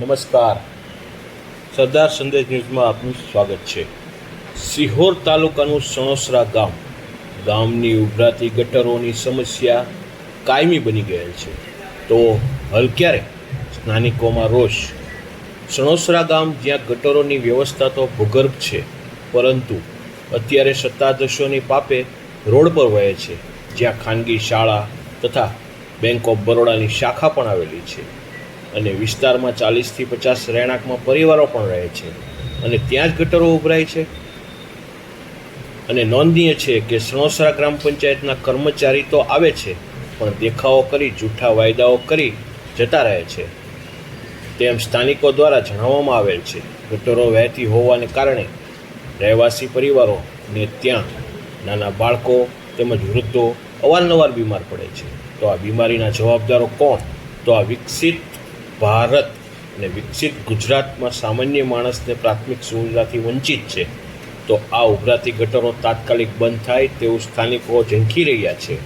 નમસ્કાર. સરદાર સંદેશ ન્યૂઝમાં આપનું સ્વાગત છે. સિહોર તાલુકાનું સણોસરા ગામ, ગામની ઉભરાતી ગટરોની સમસ્યા કાયમી બની ગયેલ છે. તો હલ ક્યારે સ્થાનિકોમાં રોષ? સણોસરા ગામ જ્યાં ગટરોની વ્યવસ્થા તો ભૂગર્ભ છે, પરંતુ અત્યારે સત્તાધીશોની પાપે રોડ પર વહે છે. જ્યાં ખાનગી શાળા તથા બેંક ઓફ બરોડાની શાખા પણ આવેલી છે. અને વિસ્તારમાં ચાલીસથી પચાસ રહેણાંકમાં પરિવારો પણ રહે છે. અને ત્યાં જ ગટરો ઉભરાય છે. અને નોંધનીય છે કે સણોસરા ગ્રામ પંચાયતના કર્મચારી તો આવે છે, પણ દેખાવો કરી, જૂઠા વાયદાઓ કરી જતા રહે છે. તેમ સ્થાનિકો દ્વારા જણાવવામાં આવેલ છે. ગટરો વહેતી હોવાને કારણે રહેવાસી પરિવારોને ત્યાં નાના બાળકો તેમજ વૃદ્ધો અવારનવાર બીમાર પડે છે. તો આ બીમારીના જવાબદારો કોણ? તો આ વિકસિત ભારત અને વિકસિત ગુજરાતમાં સામાન્ય માણસને પ્રાથમિક સુવિધાથી વંચિત છે, તો આ ઉભરાતી ગટરો તાત્કાલિક બંધ થાય તેવું સ્થાનિકો ઝંખી રહ્યા છે.